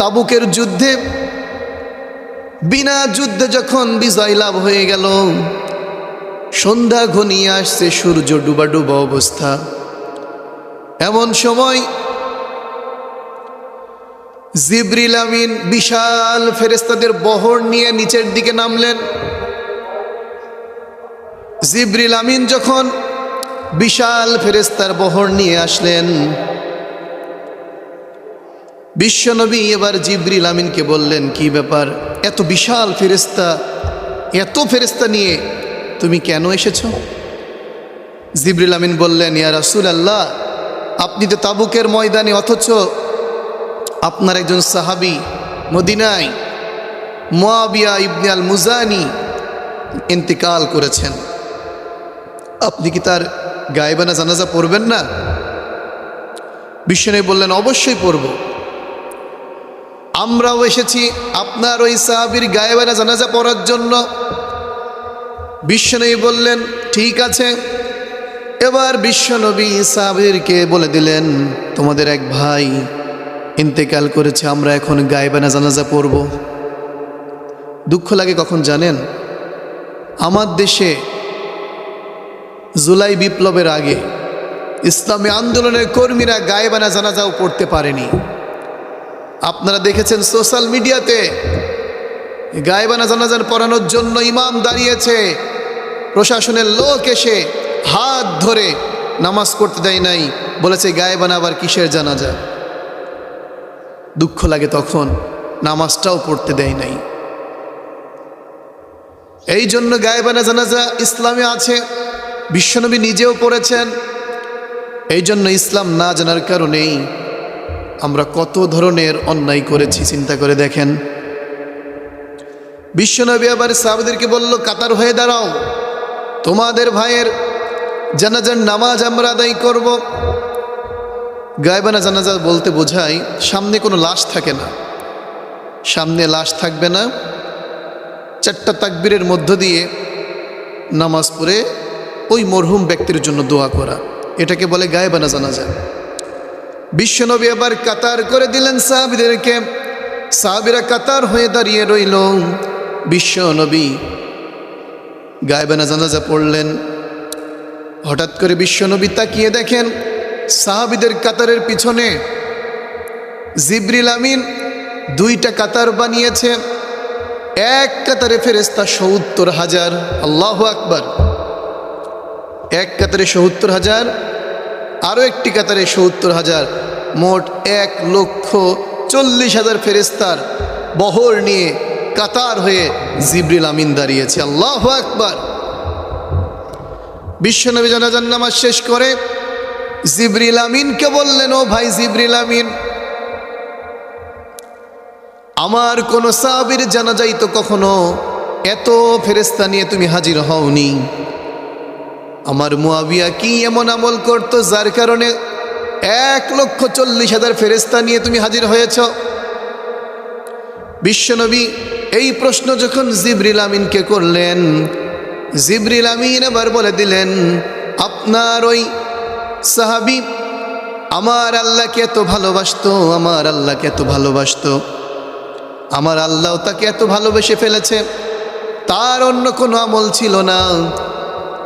তাবুকের যুদ্ধে, বিনা যুদ্ধে যখন বিজয় লাভ হয়ে গেল, সন্ধ্যা ঘনিয়ে আসছে, সূর্য ডুবা ডুবা অবস্থা। এমন সময় জিব্রিল আমিন বিশাল ফেরেস্তাদের বহর নিয়ে নিচের দিকে নামলেন। জিবরিল আমিন যখন বিশাল ফেরেস্তার বহর নিয়ে আসলেন বিশ্বনবী এবার জিব্রিল আমিনকে বললেন, কি ব্যাপার? এত বিশাল ফেরেস্তা এত ফেরেস্তা নিয়ে তুমি কেন এসেছ? জিব্রিল আমিন বললেন, ইয়া রাসুল আল্লাহ আপনি তো তাবুকের ময়দানে, অথচ আপনার একজন সাহাবি মদিনায় মোয়াবিয়া ইবনে আল মুজানি ইন্তিকাল করেছেন। আপনি কি তার গায়েবানা জানাজা পড়বেন না? বিশ্বনবী বললেন, অবশ্যই পড়ব। আমরাও এসেছি আপনার ওই সাহাবির গায়েবানা জানাজা পড়ার জন্য। বিশ্বনবী বললেন, ঠিক আছে। এবার বিশ্বনবী সাহাবিরকে বলে দিলেন, তোমাদের এক ভাই ইন্তেকাল করেছে, আমরা এখন গায়েবানা জানাজা পড়ব। দুঃখ লাগে কখন জানেন? আমার দেশে জুলাই বিপ্লবের আগে ইসলামী আন্দোলনের কর্মীরা গায়েবানা জানাজাও পড়তে পারেনি। আপনারা দেখেছেন সোশ্যাল মিডিয়াতে গায়েবানা জানাজান পড়ানোর জন্য ইমাম দাঁড়িয়েছে। প্রশাসনের লোক এসে হাত ধরে নামাজ পড়তে দেয় নাই। বলেছে, গায়েবানা আবার কিসের জানাজা? দুঃখ লাগে তখন নামাজটাও পড়তে দেয় নাই। এই জন্য গায়েবানা জানাজা ইসলামে আছে, বিশ্বনবী নিজেও পড়েছেন। এই জন্য ইসলাম না জানার কারণেই আমরা কত ধরনের অন্যায় করেছি, চিন্তা করে দেখেন। বিশ্বনবী আবার সাহাবাদেরকে বলল, কাতার হয়ে দাঁড়াও। তোমাদের ভাইয়ের জানাজার নামাজ আমরা আদায় করব। গায়েবানা জানাজা বলতে বোঝায়, সামনে কোনো লাশ থাকে না। সামনে লাশ থাকবে না। চারটা তাকবীরের মধ্য দিয়ে নামাজ পড়ে ওই মরহুম ব্যক্তির জন্য দোয়া করা। এটাকে বলে গায়েবানা জানাজা। বিশ্বনবী আবার কাতার করে দিলেন সাহাবিদেরকে। সাহাবিরা কাতার হয়ে দাঁড়িয়ে রইল। বিশ্বনবী গায়েবানা জানাজা পড়লেন। হঠাৎ করে বিশ্বনবী তাকিয়ে দেখেন সাহাবিদের কাতারের পিছনে জিব্রিল আমিন দুইটা কাতার বানিয়েছে। এক কাতারে ফেরেস্তা সত্তর হাজার, আল্লাহ আকবার। এক কাতারে সত্তর হাজার আরও একটি কাতারে সত্তর হাজার, মোট এক লক্ষ চল্লিশ হাজার ফেরেস্তার বহর নিয়ে কাতার হয়ে জিব্রিল আমিন দাঁড়িয়েছে। আল্লাহ আকবার। বিশ্বনবী জানাজান নামাজ শেষ করে, জিব্রিল আমিনকে বললেন, ও ভাই জিব্রিল আমিন, আমার কোন সাহাবির জানাজাই তো কখনো এত ফেরেস্তা নিয়ে তুমি হাজির হওনি। আমার মুয়াবিয়া কি এমন আমল করতো যার কারণে এক লক্ষ চল্লিশ হাজার ফেরেস্তা নিয়ে তুমি হাজির হয়েছ? বিশ্বনবী এই প্রশ্ন যখন জিবরিল আমিনকে করলেন, জিবরিল আমিন এবার বলে দিলেন, আপনার ওই সাহাবি আমার আল্লাহকে এত ভালোবাসতো, আমার আল্লাহকে এত ভালোবাসতো, আমার আল্লাহ তাকে এত ভালোবেসে ফেলেছে, তার অন্য কোনো আমল ছিল না।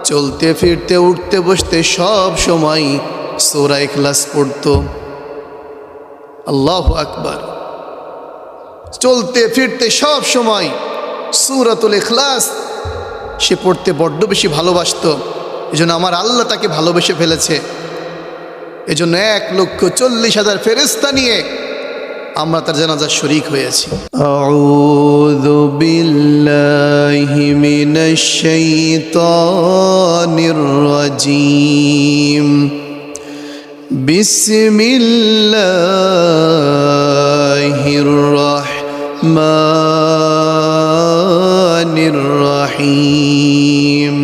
চলতে ফিরতে, উঠতে বসতে সব সময় সোরা এখলাস পড়তো। আল্লাহ আকবার। চলতে ফিরতে সব সময় সুরাতুল এখলাস সে পড়তে বড্ড বেশি ভালোবাসত। এজন্য আমার আল্লাহ তাকে ভালোবেসে ফেলেছে। এজন্য এক লক্ষ চল্লিশ হাজার ফেরেস্তা নিয়ে আমরা তার জানাজার শরিক হয়েছি আউযু বিল্লাহি মিনাশ শাইতানির রাজীম বিসমিল্লাহির রাহমানির রহিম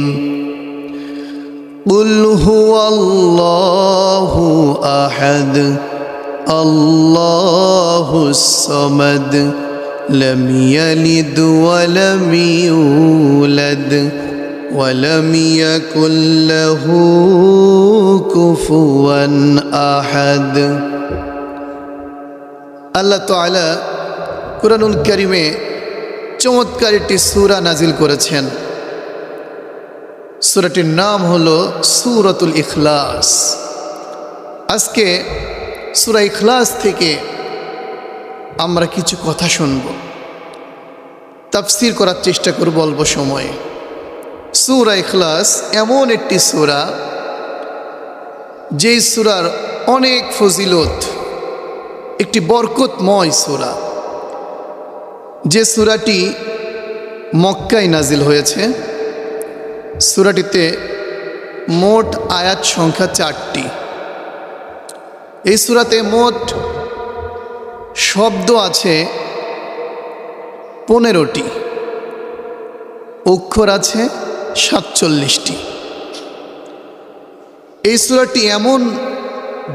قل هو الله أحد الله الصمد لم يلد ولم يولد ولم يكن له كفوا أحد আল্লাহ তাআলা কুরআনুল করিমে চমৎকার একটি সুরা নাজিল করেছেন সুরাটির নাম হলো সুরতুল ইখলাস আজকে সুরা ইখলাস থেকে আমরা কিছু কথা শুনব। তাফসির করার চেষ্টা করব অল্প সময়ে। সুরা ইখলাস এমন একটি সুরা, যেই সুরার অনেক ফজিলত, একটি বরকতময় সুরা। যে সুরাটি মক্কায় নাজিল হয়েছে, সুরাটিতে মোট আয়াত সংখ্যা চারটি। এই সুরাতে মোট শব্দ আছে পনেরোটি, অক্ষর আছে সাতচল্লিশটি। এই সুরাটি এমন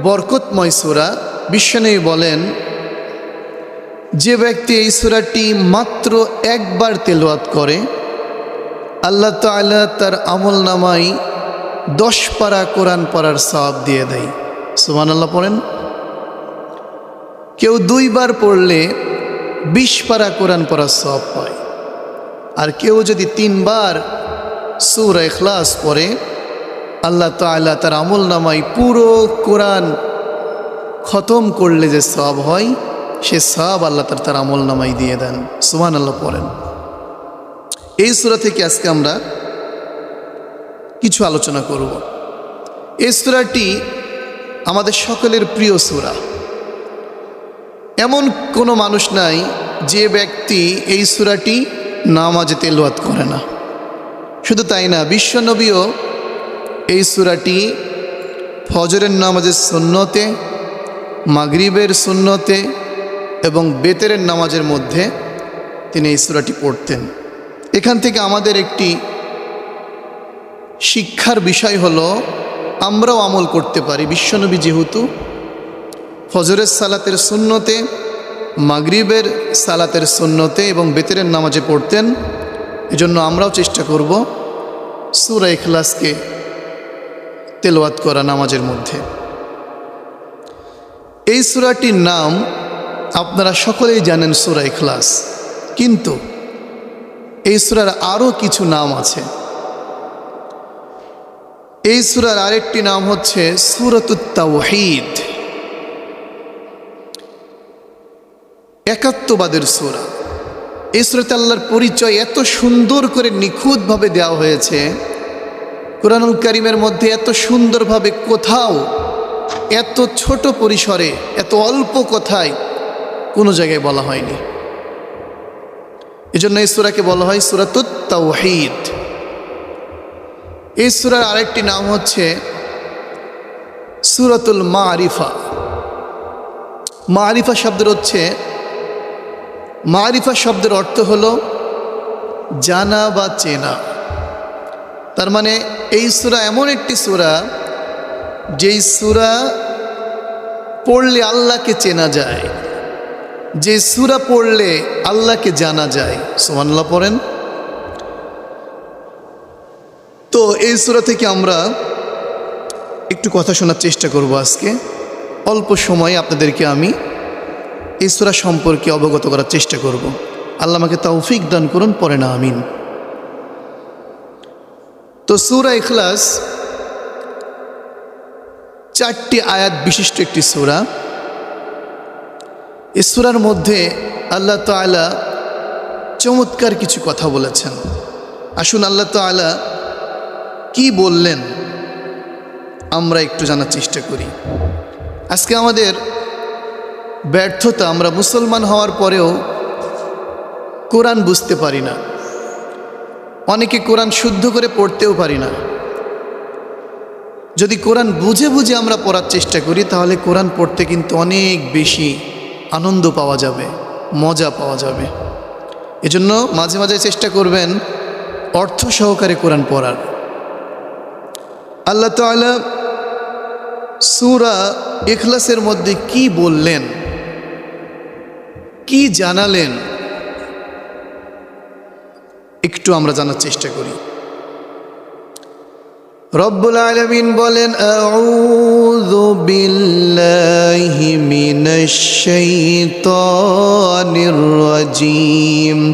বরকতময় সুরা, বিশ্বনবী বলেন, যে ব্যক্তি এই সুরাটি মাত্র একবার তেলোয়াত করে, আল্লাহ তাআলা তার আমল নামাই দশ পারা কোরআন পড়ার সব দিয়ে দেয়। সুমান আল্লাহ পড়েন, কেউ দুইবার পড়লে বিশ পারা কোরআন পড়ার সব পায়। আর কেউ যদি তিনবার সুর এখলাস পড়ে, আল্লাহ তাআলা তার আমল নামাই পুরো কোরআন খতম করলে যে সব হয়, সে সব আল্লাহ তার তার আমল নামাই দিয়ে দেন। সুমান আল্লাহ পড়েন। এই সুরা থেকে আজকে আমরা কিছু আলোচনা করব। এই সুরাটি আমাদের সকলের প্রিয় সুরা। এমন কোনো মানুষ নাই যে ব্যক্তি এই সুরাটি নামাজে তেলওয়াত করে না। শুধু তাই না, বিশ্বনবীও এই সুরাটি ফজরের নামাজের সুন্নতে, মাগরিবের সুন্নতে এবং বেতেরের নামাজের মধ্যে তিনি এই সুরাটি পড়তেন। এখান থেকে আমাদের একটি শিক্ষার বিষয় হলো আমরাও আমল করতে পারি। বিশ্বনবী যেহেতু ফজরের সালাতের সুন্নতে, মাগরিবের সালাতের সুন্নতে এবং বেতেরের নামাজে পড়তেন, এজন্য আমরাও চেষ্টা করব সুরা ইখলাসকে তেলওয়াত করা নামাজের মধ্যে। এই সুরাটির নাম আপনারা সকলেই জানেন সুরা ইখলাস। কিন্তু এই সুরার আরও কিছু নাম আছে। এই সুরার আরেকটি নাম হচ্ছে সুরতুত্তাওহিদ একাত্মবাদের সুরা। এই সুরাতে আল্লাহর পরিচয় এত সুন্দর করে নিখুঁতভাবে দেওয়া হয়েছে। কোরআনুল করিমের মধ্যে এত সুন্দরভাবে কোথাও, এত ছোট পরিসরে, এত অল্প কথায় কোনো জায়গায় বলা হয়নি। এজন্য এই সুরাকে বলা হয় সুরাতুত তাওহিদ। এই সুরার আরেকটি নাম হচ্ছে সুরাতুল মা আরিফা মা আরিফা শব্দের হচ্ছে মা আরিফা শব্দের অর্থ হলো জানা বা চেনা। তার মানে এই সুরা এমন একটি সুরা যেই সুরা পড়লে আল্লাহকে চেনা যায় যে সুরা পড়লে আল্লাহকে জানা যায়। সোমান্লাহ পড়েন। তো এই সুরা থেকে আমরা একটু কথা শোনার চেষ্টা করব আজকে। অল্প সময়ে আপনাদেরকে আমি এই সুরা সম্পর্কে অবগত করার চেষ্টা করব। আল্লাহ আমাকে তৌফিক দান করুন পরে না, আমিন। তো সুরা ইখলাস চারটি আয়াত বিশিষ্ট একটি সুরা। এই সুরার মধ্যে আল্লাহ তালা চমৎকার কিছু কথা বলেছেন। আসুন আল্লাহ তালা কি বললেন? আমরা একটু জানার চেষ্টা করি। আজকে আমাদের ব্যর্থতা, আমরা মুসলমান হওয়ার পরেও কোরআন বুঝতে পারি না। অনেকে কোরআন শুদ্ধ করে পড়তেও পারি না। যদি কোরআন বুঝে বুঝে আমরা পড়ার চেষ্টা করি, তাহলে কোরআন পড়তে কিন্তু অনেক বেশি আনন্দ পাওয়া যাবে, মজা পাওয়া যাবে। এজন্য মাঝে মাঝে চেষ্টা করবেন অর্থ সহকারে কোরআন পড়ার। আল্লাহ তালা সুরা এখলাসের মধ্যে কি বললেন? কি জানালেন? একটু আমরা জানার চেষ্টা করি। রব্বুল আলমিন বলেন বিল্লাহি মিনাশ শাইতানির রাজিম।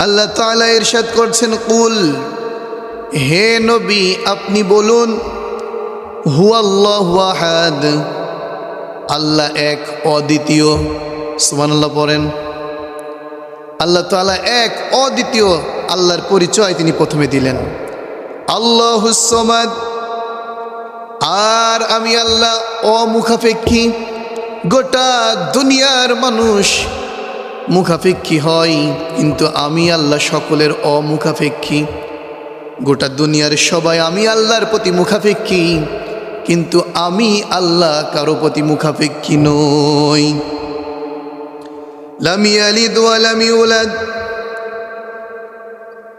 আল্লাহ তাআলা ইরশাদ করছেন, কুল, হে নবী, আপনি বলুন আহাদ? আল্লাহ এক অদ্বিতীয়, সুবহানাল্লাহ পড়েন। আল্লাহ তাআলা এক অদ্বিতীয় আল্লাহর পরিচয় তিনি প্রথমে দিলেন। আল্লাহ সমাদ, আর আমি আল্লাহ অমুখাপেক্ষী, গোটা দুনিয়ার মানুষ। মুখাপেক্ষী হয়, কিন্তু আমি আল্লাহ সকলের অমুখাপেক্ষী। গোটা দুনিয়ার সবাই আমি আল্লাহর প্রতি মুখাপেক্ষী, কিন্তু আমি আল্লাহ কারও প্রতি মুখাপেক্ষী নই।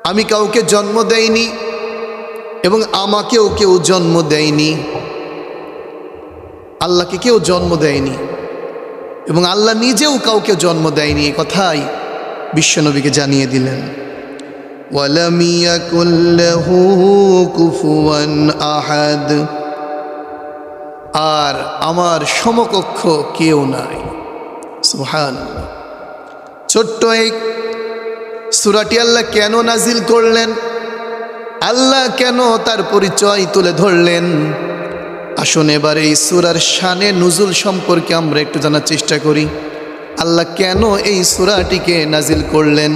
আমি কাউকে জন্ম দেয়নি এবং আমাকেও কেউ জন্ম দেয়নি আল্লাহকে কেউ জন্ম দেয়নি। এবং আল্লাহ নিজেও কাউকে জন্ম দেয়নি এ কথাই বিশ্বনবীকে জানিয়ে দিলেন। আহাদ। আর আমার সমকক্ষ কেউ নাই। সুহান ছোট্ট এক সুরাটি আল্লাহ কেন নাজিল করলেন? আল্লাহ কেন তার পরিচয় তুলে ধরলেন? আসুন এবার এই সুরার শানে নুজুল সম্পর্কে আমরা একটু জানার চেষ্টা করি। আল্লাহ কেন এই সুরাটিকে নাজিল করলেন?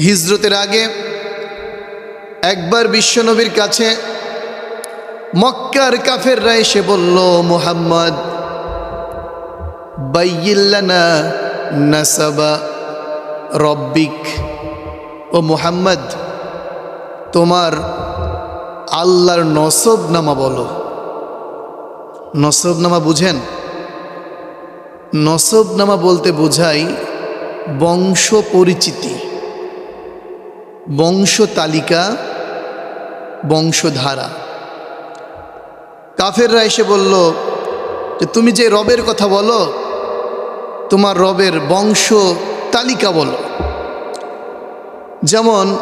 হিজরতের আগে একবার বিশ্বনবীর কাছে মক্কার কাফেররা এসে বলল, মোহাম্মদ নাসাবা রব্বিক। ও মোহাম্মদ, তোমার আল্লাহর নসব নামা বলো। নসব নামা বুঝেন? নসব নামা বলতে বোঝাই বংশ পরিচিতি বংশ তালিকা বংশধারা। কাফেররা এসে বলল, যে তুমি যে রবের কথা বলো, তোমার রবের বংশ তালিকা বলো। যেমন,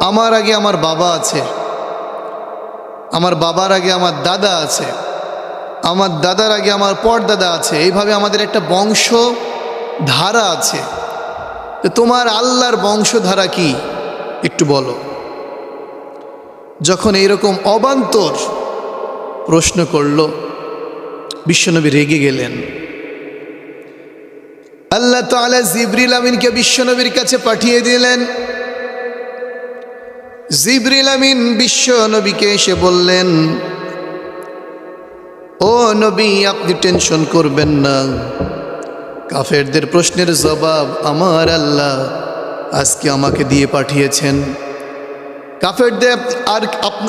আমার আগে আমার বাবা আছে আমার বাবার আগে আমার দাদা আছে, আমার দাদার আগে আমার পরদাদা আছে, এইভাবে আমাদের একটা বংশ ধারা আছে তোমার আল্লাহর বংশধারা কি? একটু বলো। যখন এইরকম অবান্তর প্রশ্ন করল, বিশ্বনবী রেগে গেলেন। আল্লাহ তাআলা জিবরিল আমিনকে বিশ্বনবীর কাছে পাঠিয়ে দিলেন। জিবরিল আমিন বিশ্ব নবীকে এসে বললেন, ও নবী, আপনি টেনশন করবেন না। কাফেরদের প্রশ্নের জবাব আমার আল্লাহ আজকে আমাকে দিয়ে পাঠিয়েছেন। কাফেরদের আর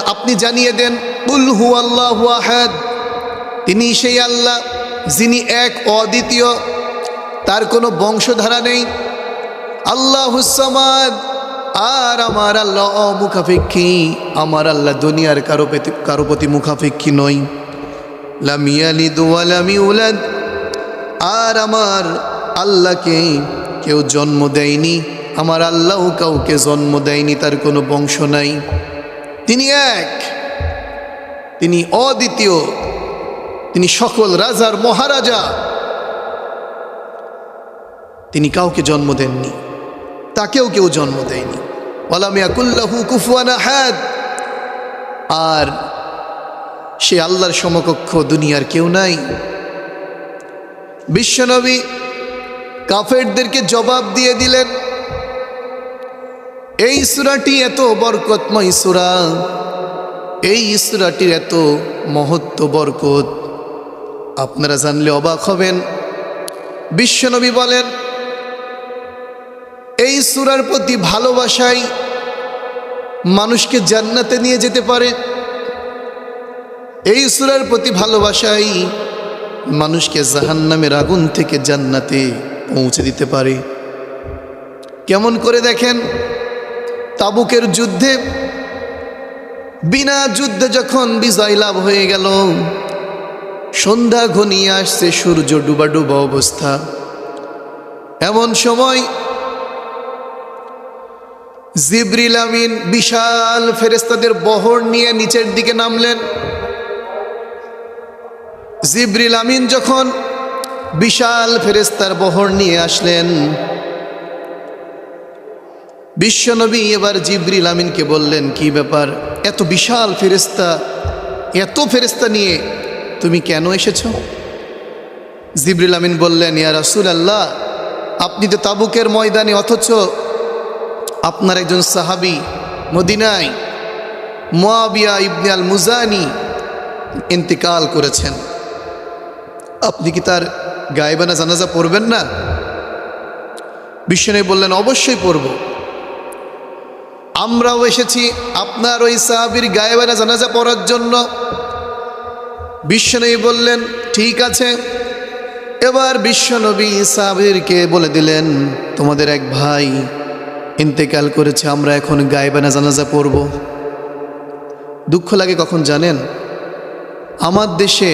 আপনি জানিয়ে দেন উল হু আল্লাহ আহাদ। তিনি সেই আল্লাহ যিনি এক অদ্বিতীয়, তার কোনো বংশধারা নেই। আল্লাহ হুসামাদ আর আমার আল্লাহ অমুখাপেক্ষী, আমার আল্লাহ দুনিয়ার কারও প্রতি কারও প্রতি মুখাপেক্ষী নই। লামিয়ালিদ ওয়ালামি উলাদ আর আমার আল্লাহকে কেউ জন্ম দেয়নি, আমার আল্লাহ কাউকে জন্ম দেয়নি, তার কোনো বংশ নাই। তিনি এক, তিনি অদ্বিতীয়, তিনি সকল রাজার মহারাজা। তিনি কাউকে জন্ম দেননি, তাকেও কেউ জন্ম দেয়নি। আর সে আল্লাহর সমকক্ষ দুনিয়ার কেউ নাই। বিশ্বনবী কাফেরদেরকে জবাব দিয়ে দিলেন, এই সুরাটি এত বরকতময় সুরা, এই সুরাটির এত মহত্ব বরকত। আপনারা জানলে অবাক হবেন। বিশ্বনবী বলেন এই সুরার প্রতি ভালোবাসাই মানুষকে জান্নাতে নিয়ে যেতে পারে। এই সুরার প্রতি ভালোবাসাই মানুষকে জাহান্নামের আগুন থেকে জান্নাতে পৌঁছে দিতে পারে। কেমন করে দেখেন? তাবুকের যুদ্ধে, বিনা যুদ্ধে যখন বিজয় লাভ হয়ে গেল, সন্ধ্যা ঘনিয়ে আসছে সূর্য ডুবা ডুবা অবস্থা। এমন সময় জিবরিল আমিন বিশাল ফেরেস্তাদের বহর নিয়ে নিচের দিকে নামলেন। জিবরিল আমিন যখন বিশাল ফেরেস্তার বহর নিয়ে আসলেন, বিশ্বনবী এবার জিবরিল আমিনকে বললেন, কি ব্যাপার? এত বিশাল ফেরেস্তা এত ফেরেস্তা নিয়ে তুমি কেন এসেছ? জিবরিল আমিন বললেন, ইয়া রাসুল আল্লাহ আপনি তো তাবুকের ময়দানে, অথচ আপনার একজন সাহাবি মদিনায় মোয়াবিয়া ইবনে আল মুজানি ইন্তিকাল করেছেন। আপনি কি তার গায়েবানা জানাজা পড়বেন না? বিশ্বনবী বললেন, অবশ্যই পড়ব। আমরাও এসেছি আপনার ওই সাহাবির গায়েবানা জানাজা পড়ার জন্য। বিশ্বনবী বললেন, ঠিক আছে। এবার বিশ্বনবী সাহাবিরকে বলে দিলেন, তোমাদের এক ভাই ইন্তেকাল করেছে, আমরা এখন গায়েবানা জানাজা পড়ব। দুঃখ লাগে কখন জানেন? আমার দেশে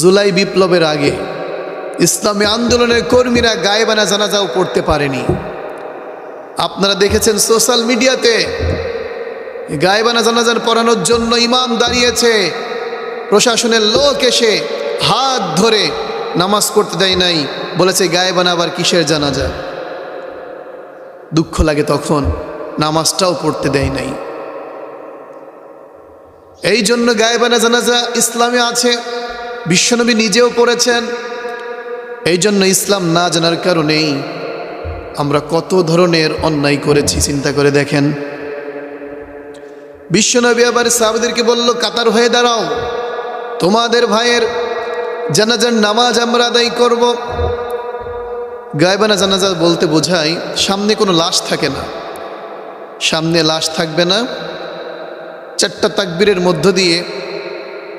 জুলাই বিপ্লবের আগে ইসলামী আন্দোলনের কর্মীরা গায়েবানা জানাজাও পড়তে পারেনি। আপনারা দেখেছেন সোশ্যাল মিডিয়াতে গায়েবানা জানাজার পড়ানোর জন্য ইমাম দাঁড়িয়েছে। প্রশাসনের লোক এসে হাত ধরে নামাজ পড়তে দেয় নাই, বলেছে গায়েবানা আবার কিসের জানাজা? দুঃখ লাগে তখন, নামাজটাও পড়তে দেয় নাই। এই জন্য গায়েবানা জানাজা ইসলামে আছে, বিশ্বনবী নিজেও পড়েছেন। এই জন্য ইসলাম না জানার কারণেই আমরা কত ধরনের অন্যায় করেছি, চিন্তা করে দেখেন। বিশ্বনবী আবার সাহাবাদেরকে বলল, কাতার হয়ে দাঁড়াও, তোমাদের ভাইয়ের জানাজার নামাজ আমরা আদায় করব। গায়েবানা জানাজা বলতে বোঝায়, সামনে কোনো লাশ থাকে না। সামনে লাশ থাকবে না। চারটা তাকবীরের মধ্য দিয়ে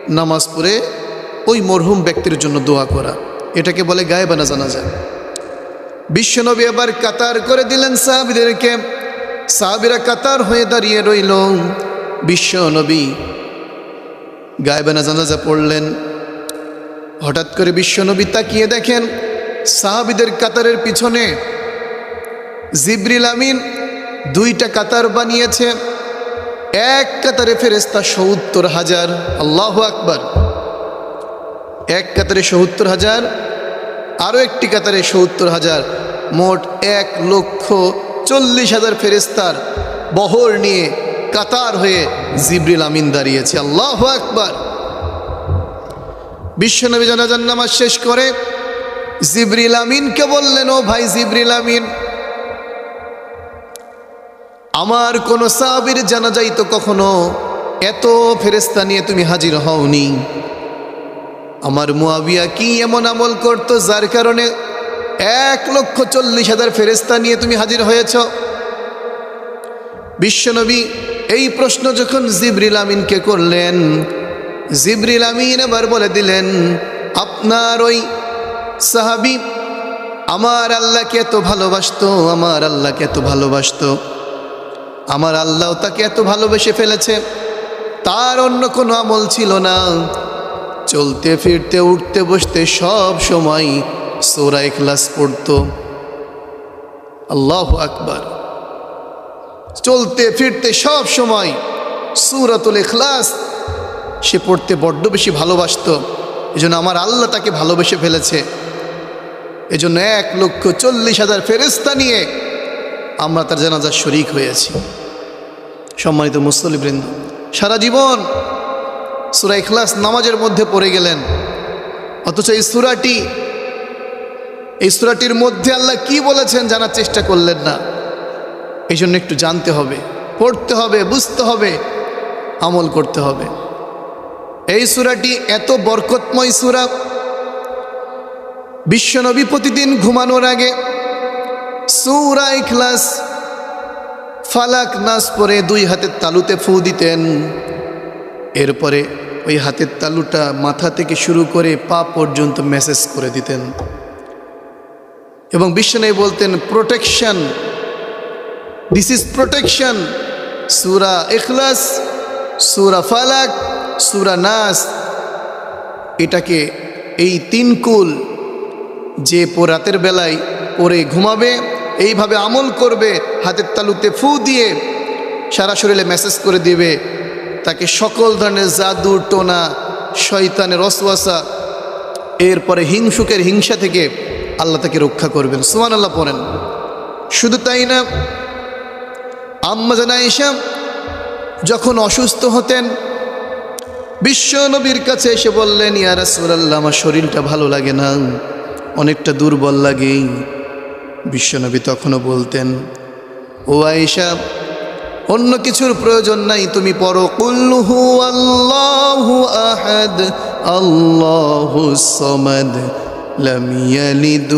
নামাজ পড়ে ওই মরহুম ব্যক্তির জন্য দোয়া করা। এটাকে বলে গায়েবানা জানাজা। বিশ্বনবী আবার কাতার করে দিলেন সাহাবিদেরকে। সাহাবিরা কাতার হয়ে দাঁড়িয়ে রইল। বিশ্বনবী গায়েবানা জানাজা পড়লেন। হঠাৎ করে বিশ্বনবী তাকিয়ে দেখেন সাহাবিদের কাতারের পিছনে জিবরিল আমিন দুইটা কাতার বানিয়েছে। এক কাতারে ফেরেস্তা সত্তর হাজার, আল্লাহ আকবার। এক কাতারে সত্তর হাজার, আরও একটি কাতারে সত্তর হাজার, মোট এক লক্ষ চল্লিশ হাজার ফেরেস্তার বহর নিয়ে কাতার হয়ে জিবরিল আমিন দাঁড়িয়েছে। আল্লাহ আকবার। বিশ্বনবী জানাজান নামাজ শেষ করে জিবরিল আমিনকে বললেন, ও ভাই জিবরিল আমিন, আমার কোন সাহাবির জানাজাই তো কখনো এত ফেরেস্তা নিয়ে তুমি হাজির হওনি। আমার মুয়াবিয়া কি এমন আমল করতো যার কারণে এক লক্ষ চল্লিশ হাজার ফেরেস্তা নিয়ে তুমি হাজির হয়েছ? বিশ্বনবী এই প্রশ্ন যখন জিবরিল আমিনকে করলেন, জিবরিল আমিন এবার বলে দিলেন, আপনার ওই সাহাবি, আমার আল্লাহকে এত ভালোবাসতো, আমার আল্লাহকে এত ভালোবাসতো। আমার আল্লাহ তাকে এত ভালোবেসে ফেলেছে। তার অন্য কোনো আমল ছিল না। চলতে, ফিরতে, উঠতে, বসতে সব সময় সোরা এখলাস পড়তো। আল্লাহ আকবার। চলতে, ফিরতে সব সময় সুরাতুল ইখলাস সে পড়তে বড্ড বেশি ভালোবাসত। এজন্য আমার আল্লাহ তাকে ভালোবেসে ফেলেছে। এজন্য এক লক্ষ চল্লিশ হাজার ফেরেস্তা নিয়ে আমরা তার জানাজার শরিক হয়েছি। সম্মানিত মুসলিবৃন্দ সারা জীবন সুরা ইখলাস নামাজের মধ্যে পড়ে গেলেন। অথচ এই সুরাটি, এই সুরাটির মধ্যে আল্লাহ কি বলেছেন জানার চেষ্টা করলেন না। এই জন্য একটু জানতে হবে, পড়তে হবে, বুঝতে হবে, আমল করতে হবে। এই সুরাটি এত বরকতময় সুরা বিশ্বনবী প্রতিদিন ঘুমানোর আগে সুরা ইখলাস, ফালাক নাস পরে দুই হাতের তালুতে ফু দিতেন। এরপরে ওই হাতের তালুটা মাথা থেকে শুরু করে পা পর্যন্ত মেসেজ করে দিতেন। এবং বিশ্বনবী বলতেন প্রোটেকশন দিস ইজ প্রোটেকশন সুরা এখলাস সুরা ফালাক, সুরা নাস। এটাকে এই তিন কুল যে রাতের বেলায় পরে ঘুমাবে, এইভাবে আমল করবে, হাতের তালুতে ফু দিয়ে সারা শরীরে মেসেজ করে দিবে, তাকে সকল ধরনের জাদু, টোনা, শয়তানের অসওয়াসা এরপরে হিংসুকের হিংসা থেকে আল্লাহ তাকে রক্ষা করবেন। সুমান আল্লাহ পড়েন। শুধু তাই না, আম্মা জানা ইসাম যখন অসুস্থ হতেন, বিশ্ব নবীর কাছে এসে বললেন, ইয়া রাসূলুল্লাহ, আমার শরীরটা ভালো লাগে না। অনেকটা দুর্বল লাগে। বিশ্বনবী তখনও বলতেন, ও আয়েশা, অন্য কিছুর প্রয়োজন নাই, তুমি পড়ো কুল্লুহু আল্লাহু আহাদ, আল্লাহু সমাদ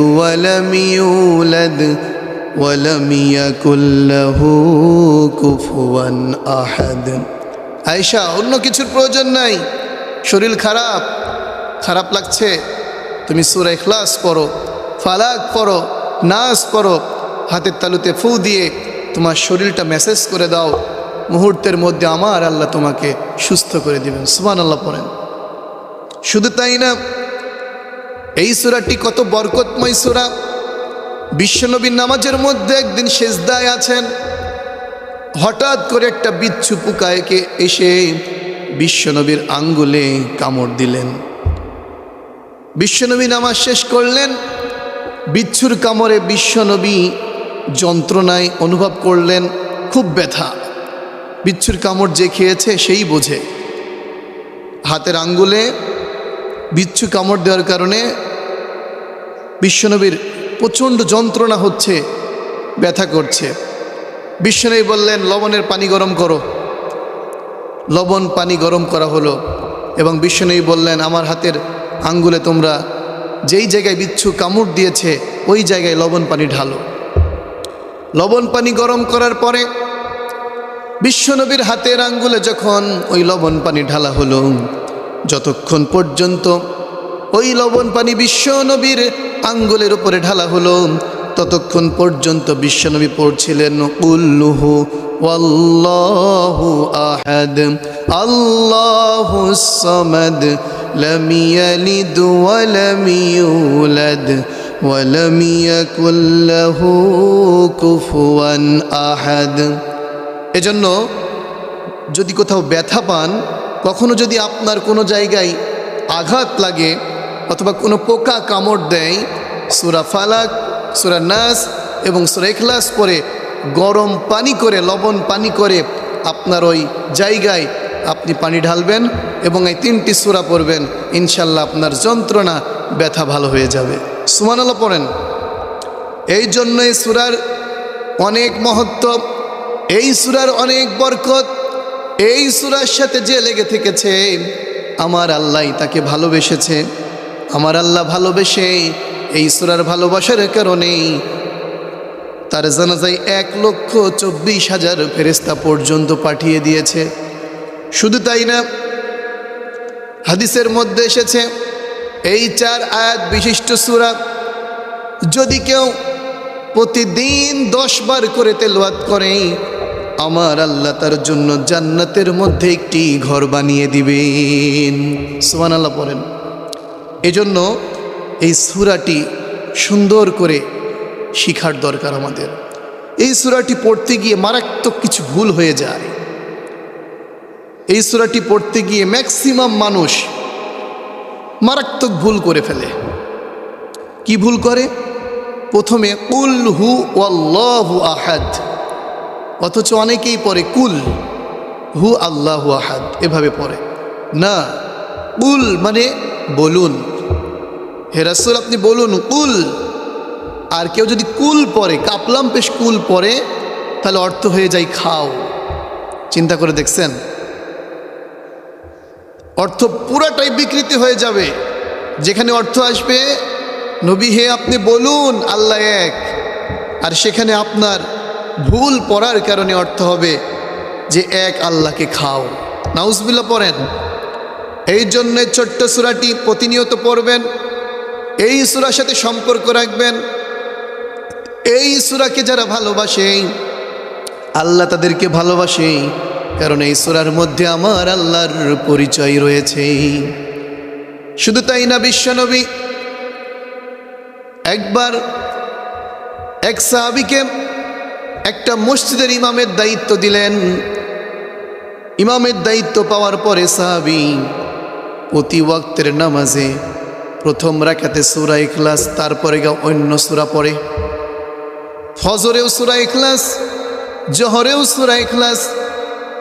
ওয়া লাম ইউলাদ, ওয়া লাম ইয়াকুল লাহু কুফুয়ান আহাদ। আয়েশা, অন্য কিছুর প্রয়োজন নাই, শরীর খারাপ খারাপ লাগছে তুমি সুরা ইখলাস পড়ো, ফালাক পড়ো নাস পড়ো, হাতের তালুতে ফু দিয়ে তোমার শরীরটা মেসেজ করে দাও, মুহূর্তের মধ্যে আমার আল্লাহ তোমাকে সুস্থ করে দিবেন। সুমান আল্লাহ পড়েন। শুধু তাই না, এই সুরাটি কত বরকতময় সুরা। বিশ্বনবীর নামাজের মধ্যে একদিন সেজদায় আছেন, হঠাৎ করে একটা বিচ্ছু পোকায়কে এসে বিশ্বনবীর আঙ্গুলে কামড় দিলেন। বিশ্বনবী নামাজ শেষ করলেন, বিচ্ছুর কামড়ে বিশ্বনবী যন্ত্রণায় অনুভব করলেন, খুব ব্যথা। বিচ্ছুর কামড় যে খেয়েছে সেই বোঝে। হাতের আঙ্গুলে বিচ্ছু কামড় দেওয়ার কারণে বিশ্বনবীর প্রচণ্ড যন্ত্রণা হচ্ছে, ব্যথা করছে। বিশ্বনবী বললেন, লবণের পানি গরম করো। লবণ পানি গরম করা হলো এবং বিশ্বনবী বললেন, আমার হাতের আঙ্গুলে তোমরা যেই জায়গায় বিচ্ছু কামড় দিয়েছে, ওই জায়গায় লবণ পানি ঢালো। লবণ পানি গরম করার পরে বিশ্বনবীর হাতের আঙ্গুলে যখন ওই লবণ পানি ঢালা হলো, যতক্ষণ পর্যন্ত ওই লবণ পানি বিশ্বনবীর আঙ্গুলের উপরে ঢালা হলো, ততক্ষণ পর্যন্ত বিশ্বনবী পড়ছিলেন, উল্লুহু ওয়াল্লাহু আহাদ, আল্লাহু সামাদ ওয়া লাম ইউলাদ ওয়া লাম ইয়াকুল লাহু কুফুয়ান আহাদ এজন্য যদি কোথাও ব্যথা পান, কখনো যদি আপনার কোনো জায়গায় আঘাত লাগে অথবা কোনো পোকা কামড় দেয়, সুরা ফালাক, সুরা নাস এবং সুরা এখলাস করে গরম পানি করে, লবণ পানি করে আপনার ওই জায়গায় আপনি পানি ঢালবেন এবং এই তিনটি সুরা পড়বেন ইনশাল্লাহ আপনার যন্ত্রণা ব্যথা ভালো হয়ে যাবে। সুমান সুমানাল্লাহ পড়েন। এই জন্য এই সুরার অনেক মহত্ব, এই সুরার অনেক বরকত, এই সুরার সাথে যে লেগে থেকেছে, আমার আল্লাহ তাকে ভালোবেসেছে। আমার আল্লাহ ভালোবেসে এই সুরার ভালোবাসার কারণে তার জানাজায় এক লক্ষ চব্বিশ হাজার ফেরেস্তা পর্যন্ত পাঠিয়ে দিয়েছে। শুধু তাই না, হাদিসের মধ্যে এসেছে, এই চার আয়াত বিশিষ্ট সুরা, যদি কেউ প্রতিদিন দশ বার করে তেলওয়াত করে, আমার আল্লাহ তার জন্য জান্নাতের মধ্যে একটি ঘর বানিয়ে দিবেন। সোমান আল্লাহ পড়েন। এজন্য এই সুরাটি সুন্দর করে শিখার দরকার আমাদের। এই সুরাটি পড়তে গিয়ে মারাত্মক কিছু ভুল হয়ে যায়। এই সুরাটি পড়তে গিয়ে ম্যাক্সিমাম মানুষ মারাত্মক ভুল করে ফেলে। কি ভুল করে? প্রথমে কুল হু ওয়াল্লাহু আহাদ, অথচ অনেকেই পড়ে কুল হু আল্লাহু আহাদ, এভাবে পড়ে। না, কুল মানে বলুন। হে আপনি বলুন কুল। আর কেউ যদি কুল পরে কাপলাম পেশ কুল পরে তাহলে অর্থ হয়ে যায় খাও। চিন্তা করে দেখছেন? অর্থ পুরাটাই বিকৃতি হয়ে যাবে। যেখানে অর্থ আসবে, নবী হে, আপনি বলুন, আল্লাহ এক। আর সেখানে আপনার ভুল পড়ার কারণে অর্থ হবে যে এক আল্লাহকে খাও। নাউজবিল্লা পড়েন। এই জন্যে ছোট্ট সুরাটি প্রতিনিয়ত পড়বেন। এই সুরার সাথে সম্পর্ক রাখবেন। এই সুরাকে যারা ভালোবাসে আল্লাহ তাদেরকে ভালোবাসে কারণ এই সুরার মধ্যে আমার আল্লাহর পরিচয় রয়েছে। শুধু তাই না, বিশ্বনবী একবার এক সাহাবিকে একটা মসজিদের ইমামের দায়িত্ব দিলেন। ইমামের দায়িত্ব পাওয়ার পরে সাহাবি প্রতি ওয়াক্তের নামাজে প্রথম রাখাতে সুরা ইখলাস, তারপরে গা অন্য সুরা পড়ে। ফজরেও সুরা ইখলাস, জহরেও সুরা ইখলাস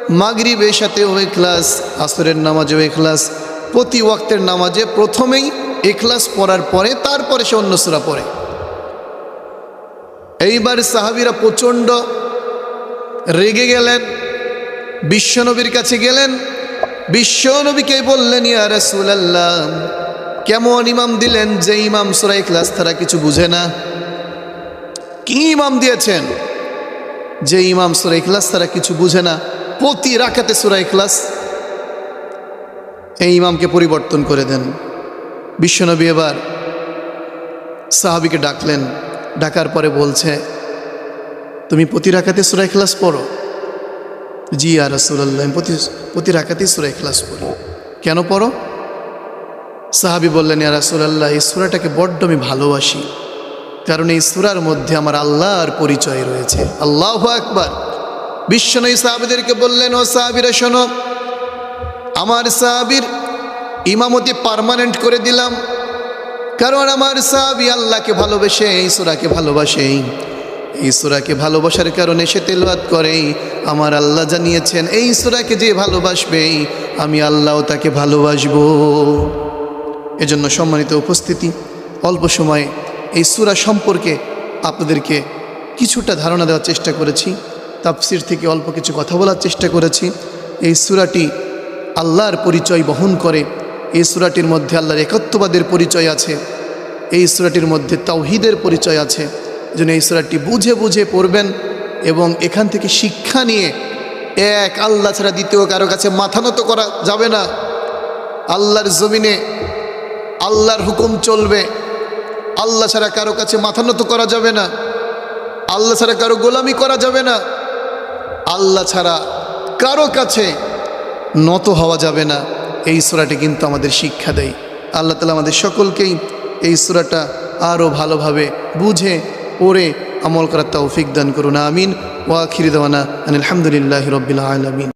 মাগরিবের সাথেও ইখলাস আসরের নামাজেও ইখলাস প্রতি ওয়াক্তের নামাজে প্রথমেই ইখলাস পড়ার পরে তারপরে সে অন্য সুরা পড়ে। এইবার সাহাবিরা প্রচণ্ড রেগে গেলেন বিশ্বনবীর কাছে গেলেন বিশ্বনবীকে বললেন, ইয়া রাসূলুল্লাহ, কেমন ইমাম দিলেন যে ইমাম সুরা ইখলাস তারা কিছু বুঝে না? কি ইমাম দিয়েছেন যে ইমাম সুরা ইখলাস তারা কিছু বুঝে না? প্রতি রাখাতে সুরা ইখলাস এই ইমামকে পরিবর্তন করে দেন। বিশ্বনবী এবার সাহাবিকে ডাকলেন, ডাকার পরে বলছে, তুমি প্রতি রাখাতে সুরা ইখলাস পড়ো? জি আর রাসুল্লাহ প্রতি প্রতি রাখাতেই সুরা ইখলাস পড়ি। কেন পড়ো? সাহাবি বললেন, ইয়া রাসুলাল্লাহ, এই সুরাটাকে বড্ড আমি ভালোবাসি। কারণ এই সুরার মধ্যে আমার আল্লাহর পরিচয় রয়েছে। আল্লাহ আকবার! বিশ্বনয়ী সাহাবিদেরকে বললেন, ও সাহাবিরা, শোনো, আমার সাহাবির ইমামতি পার্মানেন্ট করে দিলাম। কারণ আমার সাহাবি আল্লাহকে ভালোবেসে, এই সুরাকে ভালোবাসে। এই সুরাকে ভালোবাসার কারণে সে তেলবাদ করে। আমার আল্লাহ জানিয়েছেন, এই সুরাকে যে ভালোবাসবে, আমি আল্লাহও তাকে ভালোবাসবো। এজন্য সম্মানিত উপস্থিতি, অল্প সময়ে এই সুরা সম্পর্কে আপনাদেরকে কিছুটা ধারণা দেওয়ার চেষ্টা করেছি। তাফসির থেকে অল্প কিছু কথা বলার চেষ্টা করেছি। এই সুরাটি আল্লাহর পরিচয় বহন করে। এই সুরাটির মধ্যে আল্লাহর একত্ববাদের পরিচয় আছে। এই সুরাটির মধ্যে তাওহিদের পরিচয় আছে। যেন এই সুরাটি বুঝে বুঝে পড়বেন এবং এখান থেকে শিক্ষা নিয়ে এক আল্লাহ ছাড়া দ্বিতীয় কারও কাছে মাথা নত করা যাবে না। আল্লাহর জমিনে আল্লাহর হুকুম চলবে। আল্লাহ ছাড়া কারও কাছে মাথা নত করা যাবে না। আল্লাহ ছাড়া কারও গোলামি করা যাবে না। আল্লাহ ছাড়া কারও কাছে নত হওয়া যাবে না। এই সুরাটি কিন্তু আমাদের শিক্ষা দেয়। আল্লাহ তালা আমাদের সকলকেই এই সুরাটা আরও ভালোভাবে বুঝে, পড়ে আমল করার তৌফিক দান করুন। আমিন। ওয়াখির দেওয়ানা আলহামদুলিল্লাহ রবিল আলমিন।